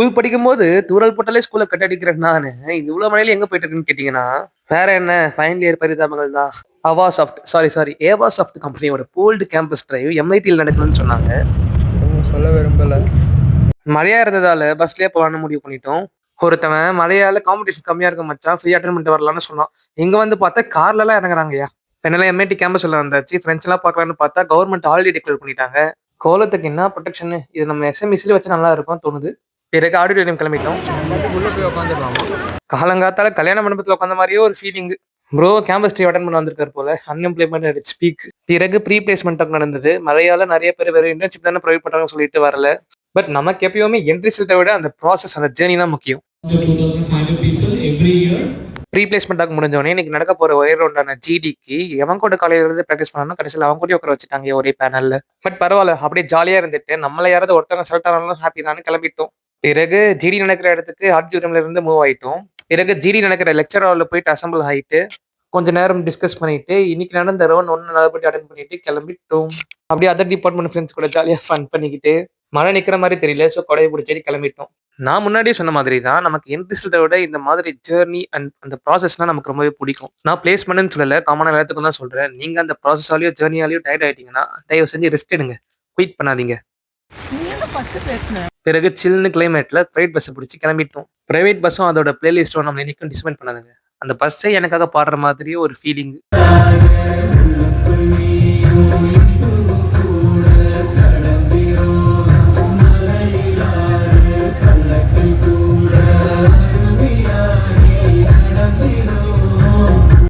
School படிக்கும்போது தூரல் போட்டாலே ஸ்கூல்ல கட் அடிக்கிறேன் நானு. இவ்வளவு மழையில எங்க போயிட்டு இருக்குன்னு கேட்டீங்கன்னா வேற என்ன? ஃபைனல் இயர் பரிதாபங்கள் தான். அவா சாஃப்ட் சாரி சாரி ஏவா சாஃப்ட் கம்பெனியோட போல்டு கேம்பஸ் டிரைவ் எம்ஐடியில் நடக்கணும்னு சொன்னாங்க. சொல்ல விரும்பல. மழையா இருந்ததால பஸ்லயே போலான்னு முடிவு பண்ணிட்டோம். ஒருத்தவன் மழையால காம்படிஷன் கம்மியா இருக்க மச்சான் ஃப்ரீ அட்டன் பண்ணிட்டு வரலாம்னு சொன்னான். இங்க வந்து பார்த்தா கார்ல எல்லாம் இறங்குறாங்கய்யா. என்னெல்லாம் எம்ஐடி கேம்பஸ் உள்ள வந்தாச்சு ஃப்ரெண்ட்ஸ் எல்லாம் பார்க்கலான்னு பார்த்தா கவர்மெண்ட் ஹாலிடே டிக்ளேர் பண்ணிட்டாங்க. கோலத்துக்கு என்ன ப்ரொடெக்ஷன் இது நம்ம எஸ்எம்இஸ்ல வச்சு நல்லா இருக்கும் தோணுது. பிறகு ஆடிட்டோரியம் கிளம்பிட்டோம். காலங்காத்தால கல்யாண மண்டபத்துல உட்காந்த மாதிரியே ஒரு feeling bro campus day attend பண்ண வந்திருக்காரு போல. அன்எம்ப்ளாய்மெண்ட் ஸ்பீக் பிறகு ப்ரீ பிளேஸ்மெண்ட் நடந்தது. மழையால நிறைய பேர் வேற இன்டர்ன்ஷிப் தானே ப்ரொவைட் பண்றாங்கன்னு சொல்லிட்டு வரல. பட் நமக்கு எப்பயுமே என்ட்ரி சீட்டை விட அந்த ப்ராசஸ் அந்த ஜேர்னி தான் முக்கியம். the 2,500 people every year. Pre பிளேஸ்மெண்ட்டாக முடிஞ்சவொடனே இன்னைக்கு நடக்க போற ஒரே ரவுண்டான ஜிடிக்கு எவன் கூட காலையில இருந்து ப்ராக்டிஸ் பண்ணணும் கடைசியில் அவன் கூட உட்கார வச்சுட்டாங்க ஒரே பேனல்ல பட் பரவாயில்ல அப்படியே ஜாலியா இருந்துட்டு நம்மள யாராவது ஒருத்தவங்க செலக்ட் ஆனாலும் ஹாப்பி தான் கிளம்பிட்டோம். பிறகு ஜிடி நடக்கிற இடத்துக்கு ஆடிட்டோரியம்ல இருந்து மூவ் ஆயிட்டோம். பிறகு ஜிடி நடக்கிற லெக்சர் ஹாலில் போயிட்டு அசம்பிள் ஆயிட்டு கொஞ்ச நேரம் டிஸ்கஸ் பண்ணிட்டு இன்னைக்கு நடந்த ரவுண்ட் ஒன்று நல்லபடி அட்டன் பண்ணிட்டு கிளம்பிட்டோம். அப்படியே அதர் டிபார்ட்மெண்ட் ஃப்ரெண்ட்ஸ் கூட ஜாலியாக ஃபன் பண்ணிக்கிட்டு மழை நிற்கிற மாதிரி தெரியல ஸோ கொடையை பிடிச்சிட்டு கிளம்பிட்டோம். நான் முன்னாடியே சொன்ன மாதிரி தான் நமக்கு இன்ட்ரெஸ்ட்டை விட இந்த மாதிரி ஜேர்னி அண்ட் அந்த ப்ராசஸ்லாம் நமக்கு ரொம்பவே பிடிக்கும். நான் பிளேஸ்மெண்ட்னு சொல்லல காமனாக எல்லாத்துக்கும் தான் சொல்கிறேன் நீங்கள் அந்த ப்ராசஸாலேயோ ஜேர்னியாலேயோ டயர்ட் ஆகிட்டீங்கன்னா தயவு செஞ்சு ரெஸ்ட் எடுங்க. குயிட் பண்ணாதீங்க. பிறகு சில்னு கிளைமேட்ல பிரைவேட் பஸ்ஸை பிடிச்சி கிளம்பிட்டோம். பிரைவேட் பஸ்ஸும் அதோட பிளேலிஸ்டும் நம்ம நினைக்கும் டிஸ்மெண்ட் பண்ணாதுங்க. அந்த பஸ்ஸே எனக்காக பாடுற மாதிரியே ஒரு ஃபீலிங்